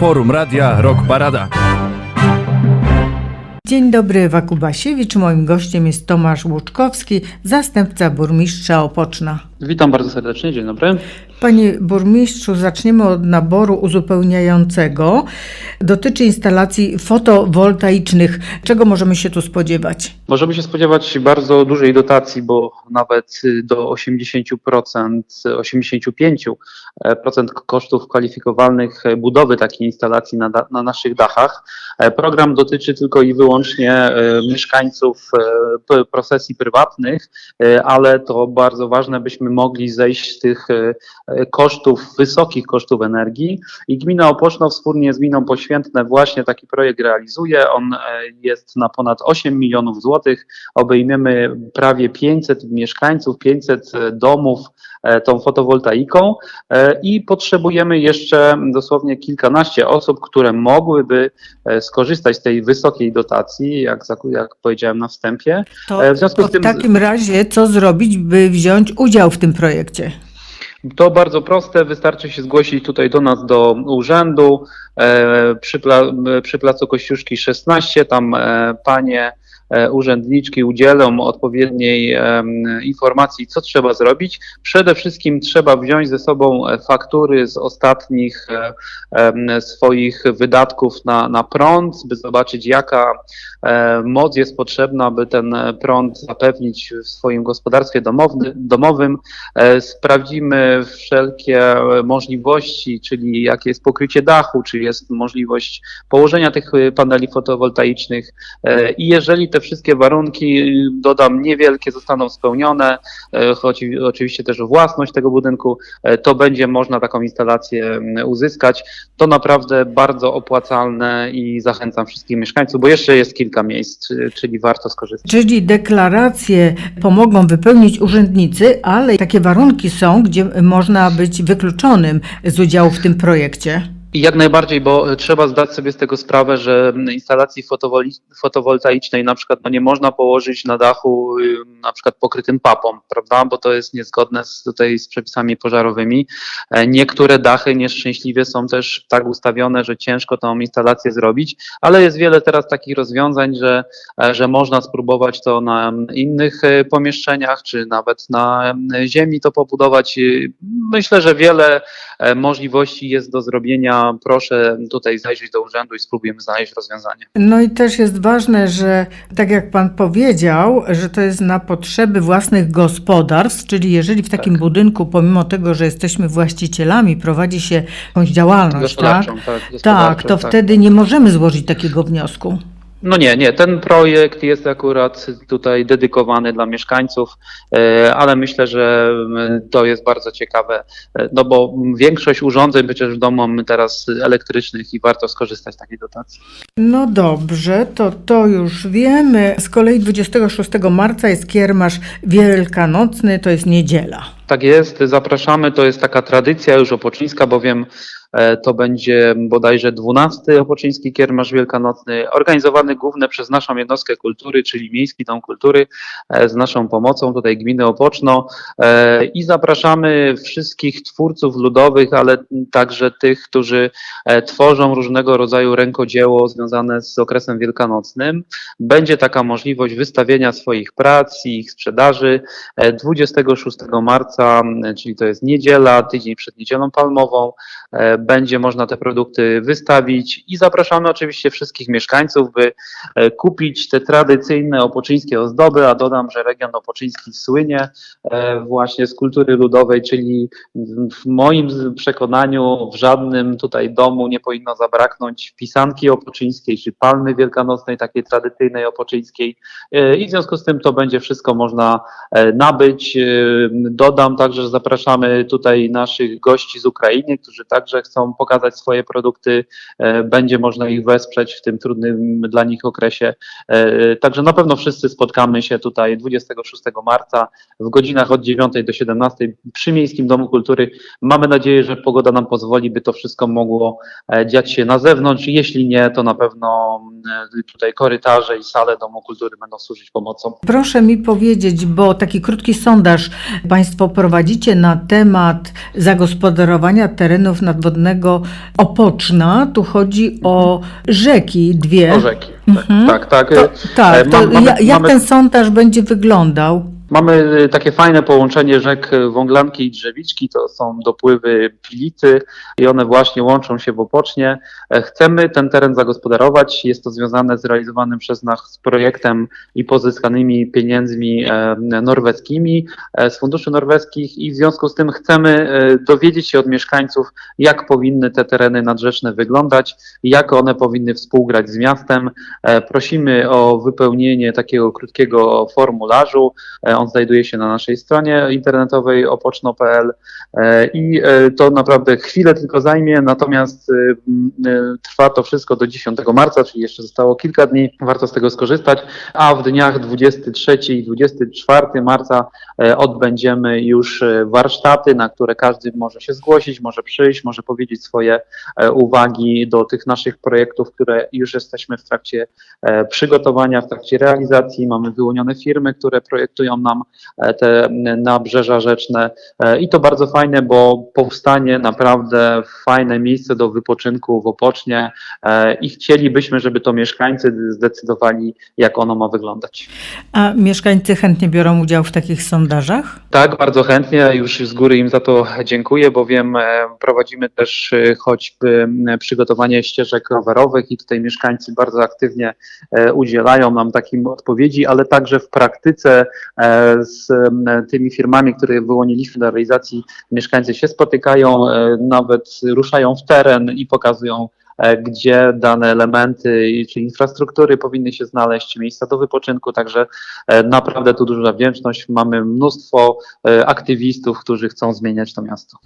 Forum Radia Rock Parada. Dzień dobry, Ewa Kubasiewicz. Moim gościem jest Tomasz Łuczkowski, zastępca burmistrza Opoczna. Witam bardzo serdecznie, dzień dobry. Panie burmistrzu, zaczniemy od naboru uzupełniającego. Dotyczy instalacji fotowoltaicznych. Czego możemy się tu spodziewać? Możemy się spodziewać bardzo dużej dotacji, bo nawet do 80%, 85% kosztów kwalifikowalnych budowy takiej instalacji na, na naszych dachach. Program dotyczy tylko i wyłącznie e, mieszkańców e, p- posesji prywatnych, e, ale to bardzo ważne, byśmy mogli zejść z tych kosztów, wysokich kosztów energii i gmina Opoczno wspólnie z gminą Poświętne właśnie taki projekt realizuje. On e, jest na ponad 8 milionów złotych. Obejmiemy prawie 500 mieszkańców, 500 domów e, tą fotowoltaiką e, i potrzebujemy jeszcze dosłownie kilkanaście osób, które mogłyby e, skorzystać z tej wysokiej dotacji, jak, jak powiedziałem na wstępie. To, E, w związku z to w tym- takim razie co zrobić, by wziąć udział w tym projekcie? To bardzo proste, wystarczy się zgłosić tutaj do nas do urzędu e, przy, pla, przy placu Kościuszki 16. Tam e, panie urzędniczki udzielą odpowiedniej informacji, co trzeba zrobić. Przede wszystkim trzeba wziąć ze sobą e, faktury z ostatnich e, swoich wydatków na, na prąd, by zobaczyć, jaka e, moc jest potrzebna, by ten e, prąd zapewnić w swoim gospodarstwie domowny, domowym. E, Sprawdzimy wszelkie e, możliwości, czyli jakie jest pokrycie dachu, czy jest możliwość położenia tych e, paneli fotowoltaicznych E, i jeżeli te wszystkie warunki, dodam, niewielkie zostaną spełnione, e, choć oczywiście też własność tego budynku, e, to będzie można taką instalację m, uzyskać. To naprawdę bardzo opłacalne i zachęcam wszystkich mieszkańców, bo jeszcze jest kilka miejsc, y, czyli warto skorzystać. Czyli deklaracje pomogą wypełnić urzędnicy, ale takie warunki są, gdzie można być wykluczonym z udziału w tym projekcie. Jak najbardziej, bo trzeba zdać sobie z tego sprawę, że instalacji fotowoltaicznej na przykład no nie można położyć na dachu y, na przykład pokrytym papą, prawda, bo to jest niezgodne z, tutaj z przepisami pożarowymi. E, Niektóre dachy nieszczęśliwie są też tak ustawione, że ciężko tą instalację zrobić, ale jest wiele teraz takich rozwiązań, że, e, że można spróbować to na innych e, pomieszczeniach, czy nawet na ziemi to pobudować. Y, Myślę, że wiele możliwości jest do zrobienia. Proszę tutaj zajrzeć do urzędu i spróbujemy znaleźć rozwiązanie. No i też jest ważne, że tak jak pan powiedział, że to jest na potrzeby własnych gospodarstw, czyli jeżeli w takim budynku, pomimo tego, że jesteśmy właścicielami, prowadzi się jakąś działalność, tak? Tak. Tak, gospodarczą, to wtedy nie możemy złożyć takiego wniosku. No nie, nie, ten projekt jest akurat tutaj dedykowany dla mieszkańców, e, ale myślę, że m, to jest bardzo ciekawe, e, no bo większość urządzeń przecież w domu mamy teraz elektrycznych i warto skorzystać z takiej dotacji. No dobrze, to to już wiemy. Z kolei 26 marca jest kiermasz wielkanocny, to jest niedziela. Tak jest, zapraszamy. To jest taka tradycja już opoczyńska, bowiem to będzie bodajże 12 opoczyński kiermasz wielkanocny, organizowany głównie przez naszą jednostkę kultury, czyli Miejski Dom Kultury, e, z naszą pomocą tutaj gminy Opoczno. E, I zapraszamy wszystkich twórców ludowych, ale także tych, którzy e, tworzą różnego rodzaju rękodzieło związane z okresem wielkanocnym. Będzie taka możliwość wystawienia swoich prac i ich sprzedaży. E, 26 marca, czyli to jest niedziela, tydzień przed niedzielą palmową, e, będzie można te produkty wystawić i zapraszamy oczywiście wszystkich mieszkańców, by e, kupić te tradycyjne opoczyńskie ozdoby, a dodam, że region opoczyński słynie e, właśnie z kultury ludowej, czyli w moim przekonaniu w żadnym tutaj domu nie powinno zabraknąć pisanki opoczyńskiej, czy palmy wielkanocnej, takiej tradycyjnej opoczyńskiej E, i w związku z tym to będzie wszystko można nabyć. Dodam także, że zapraszamy tutaj naszych gości z Ukrainy, którzy także chcą pokazać swoje produkty. E, Będzie można ich wesprzeć w tym trudnym dla nich okresie. E, Także na pewno wszyscy spotkamy się tutaj 26 marca w godzinach od 9 do 17 przy Miejskim Domu Kultury. Mamy nadzieję, że pogoda nam pozwoli, by to wszystko mogło e, dziać się na zewnątrz. Jeśli nie, to na pewno tutaj korytarze i sale Domu Kultury będą służyć pomocą. Proszę mi powiedzieć, bo taki krótki sondaż Państwo prowadzicie na temat zagospodarowania terenów nadwodnych Opoczna. Tu chodzi o rzeki dwie. O rzeki. Mhm. Tak, tak. To, e, tak, mam- mamy- ja, jak mamy- ten sondaż będzie wyglądał? Mamy y, takie fajne połączenie rzek Wąglanki i Drzewiczki, to są dopływy Pilicy i one właśnie łączą się w Opocznie. E, Chcemy ten teren zagospodarować, jest to związane z realizowanym przez nas projektem i pozyskanymi pieniędzmi e, norweskimi e, z funduszy norweskich i w związku z tym chcemy dowiedzieć się od mieszkańców, jak powinny te tereny nadrzeczne wyglądać, jak one powinny współgrać z miastem. Prosimy o wypełnienie takiego krótkiego formularzu. On znajduje się na naszej stronie internetowej opoczno.pl e, i e, to naprawdę chwilę tylko zajmie, natomiast e, trwa to wszystko do 10 marca, czyli jeszcze zostało kilka dni, warto z tego skorzystać, a w dniach 23 i 24 marca odbędziemy już warsztaty, na które każdy może się zgłosić, może przyjść, może powiedzieć swoje uwagi do tych naszych projektów, które już jesteśmy w trakcie przygotowania, w trakcie realizacji. Mamy wyłonione firmy, które projektują nam e, te nabrzeża rzeczne E, i to bardzo fajne, bo powstanie naprawdę fajne miejsce do wypoczynku w Opocznie e, i chcielibyśmy, żeby to mieszkańcy zdecydowali, jak ono ma wyglądać. A mieszkańcy chętnie biorą udział w takich sondażach? Tak, bardzo chętnie. Już z góry im za to dziękuję, bowiem prowadzimy też choćby przygotowanie ścieżek rowerowych i tutaj mieszkańcy bardzo aktywnie udzielają nam takim odpowiedzi, ale także w praktyce z tymi firmami, które wyłoniliśmy do realizacji, mieszkańcy się spotykają, e, nawet ruszają w teren i pokazują e, gdzie dane elementy czy infrastruktury powinny się znaleźć, miejsca do wypoczynku, także e, naprawdę tu duża wdzięczność. Mamy mnóstwo aktywistów, którzy chcą zmieniać to miasto.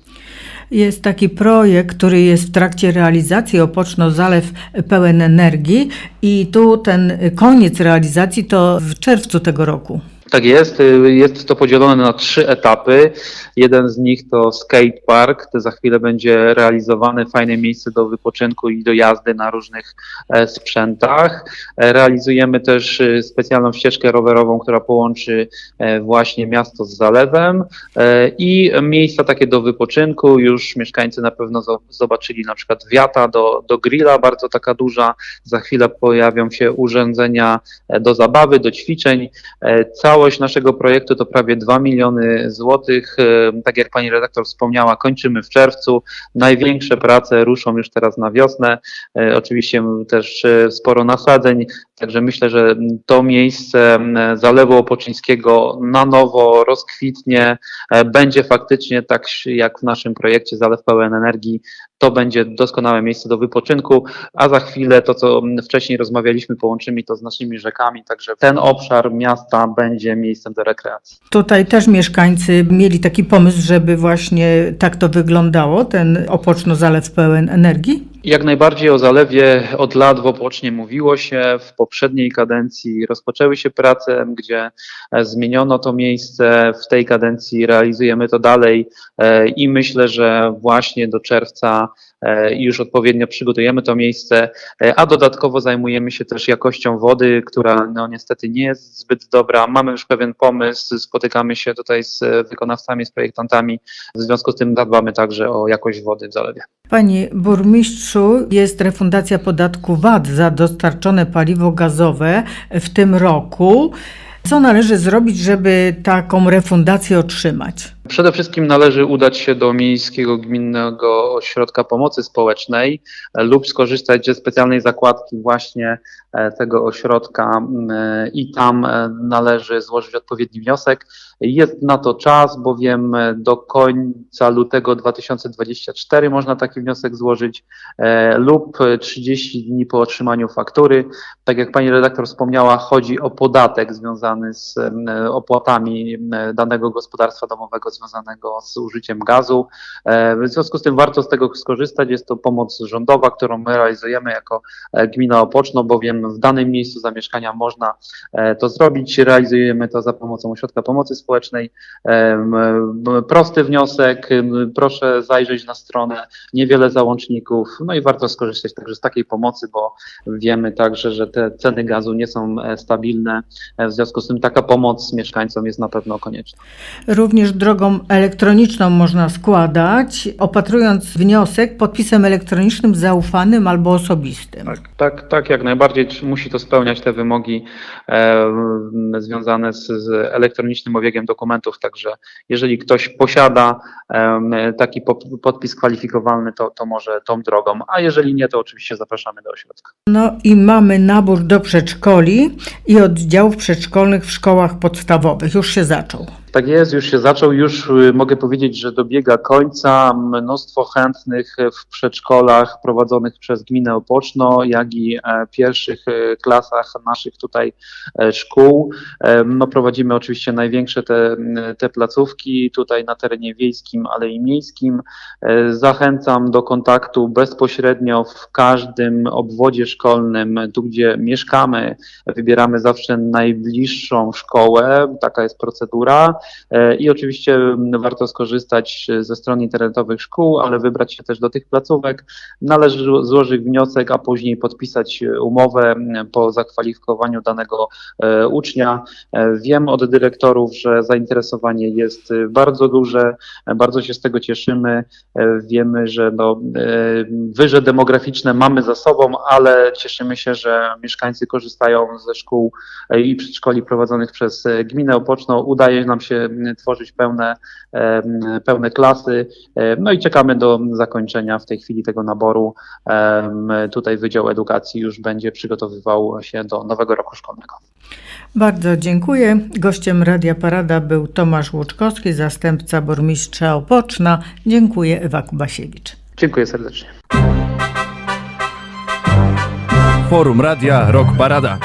Jest taki projekt, który jest w trakcie realizacji, Opoczno Zalew pełen energii i tu ten koniec realizacji to w czerwcu tego roku. Tak jest. y, Jest to podzielone na trzy etapy. Jeden z nich to skate park. To za chwilę będzie realizowane fajne miejsce do wypoczynku i do jazdy na różnych e, sprzętach. E, Realizujemy też y, specjalną ścieżkę rowerową, która połączy e, właśnie miasto z zalewem i miejsca takie do wypoczynku. Już mieszkańcy na pewno zo- zobaczyli na przykład wiata do, do grilla, bardzo taka duża. Za chwilę pojawią się urządzenia do zabawy, do ćwiczeń. E, Całość naszego projektu to prawie 2 miliony złotych. E, Tak jak pani redaktor wspomniała, kończymy w czerwcu. Największe prace ruszą już teraz na wiosnę. E, Oczywiście też e, sporo nasadzeń, także myślę, że to miejsce Zalewu Opoczyńskiego na nowo rozkwitnie. E, Będzie faktycznie tak jak w naszym projekcie Zalew Pełen Energii. To będzie doskonałe miejsce do wypoczynku, a za chwilę to, co wcześniej rozmawialiśmy, połączymy to z naszymi rzekami, także ten obszar miasta będzie miejscem do rekreacji. Tutaj też mieszkańcy mieli taki pomysł, żeby właśnie tak to wyglądało, ten Opoczno Zalew pełen energii. Jak najbardziej o zalewie od lat w Opocznie mówiło się. W poprzedniej kadencji rozpoczęły się prace, gdzie e, zmieniono to miejsce. W tej kadencji realizujemy to dalej e, i myślę, że właśnie do czerwca e, już odpowiednio przygotujemy to miejsce, e, a dodatkowo zajmujemy się też jakością wody, która no niestety nie jest zbyt dobra. Mamy już pewien pomysł, spotykamy się tutaj z wykonawcami, z projektantami. W związku z tym zadbamy także o jakość wody w zalewie. Panie burmistrzu, jest refundacja podatku VAT za dostarczone paliwo gazowe w tym roku. Co należy zrobić, żeby taką refundację otrzymać? Przede wszystkim należy udać się do Miejskiego Gminnego Ośrodka Pomocy Społecznej e, lub skorzystać ze specjalnej zakładki właśnie e, tego ośrodka e, i tam należy złożyć odpowiedni wniosek. Jest na to czas, bowiem do końca lutego 2024 można taki wniosek złożyć lub e, 30 dni po otrzymaniu faktury. Tak jak pani redaktor wspomniała, chodzi o podatek związany z opłatami danego gospodarstwa domowego związanego z użyciem gazu. E, W związku z tym warto z tego skorzystać. Jest to pomoc rządowa, którą my realizujemy jako e, gmina Opoczno, bowiem w danym miejscu zamieszkania można e, to zrobić. Realizujemy to za pomocą Ośrodka Pomocy Społecznej. Prosty wniosek, proszę zajrzeć na stronę, niewiele załączników, no i warto skorzystać także z takiej pomocy, bo wiemy także, że te ceny gazu nie są stabilne. W związku z tym taka pomoc mieszkańcom jest na pewno konieczna. Również drogo drogą elektroniczną można składać, opatrując wniosek podpisem elektronicznym zaufanym albo osobistym. Tak, tak, tak, jak najbardziej musi to spełniać te wymogi e, związane z, z elektronicznym obiegiem dokumentów. Także jeżeli ktoś posiada e, taki po, podpis kwalifikowalny, to, to może tą drogą, a jeżeli nie, to oczywiście zapraszamy do ośrodka. No i mamy nabór do przedszkoli i oddziałów przedszkolnych w szkołach podstawowych. Już się zaczął. Tak jest, już się zaczął, już y, mogę powiedzieć, że dobiega końca. Mnóstwo chętnych w przedszkolach prowadzonych przez gminę Opoczno, jak i e, pierwszych e, klasach naszych tutaj e, szkół. E, No, prowadzimy oczywiście największe te, te placówki tutaj na terenie wiejskim, ale i miejskim. Zachęcam do kontaktu bezpośrednio w każdym obwodzie szkolnym, tu gdzie mieszkamy. Wybieramy zawsze najbliższą szkołę, taka jest procedura. E, I oczywiście warto skorzystać ze stron internetowych szkół, ale wybrać się też do tych placówek. Należy zło- złożyć wniosek, a później podpisać e, umowę po zakwalifikowaniu danego e, ucznia. E, Wiem od dyrektorów, że zainteresowanie jest e, bardzo duże, e, bardzo się z tego cieszymy. E, Wiemy, że no, e, wyże demograficzne mamy za sobą, ale cieszymy się, że mieszkańcy korzystają ze szkół e, i przedszkoli prowadzonych przez e, gminę Opoczno. Udaje nam się m, tworzyć pełne, pełne klasy. No i czekamy do zakończenia w tej chwili tego naboru. Tutaj Wydział Edukacji już będzie przygotowywał się do nowego roku szkolnego. Bardzo dziękuję. Gościem Radia Parada był Tomasz Łuczkowski, zastępca burmistrza Opoczna. Dziękuję, Ewa Kubasiewicz. Dziękuję serdecznie. Forum Radia Rok Parada.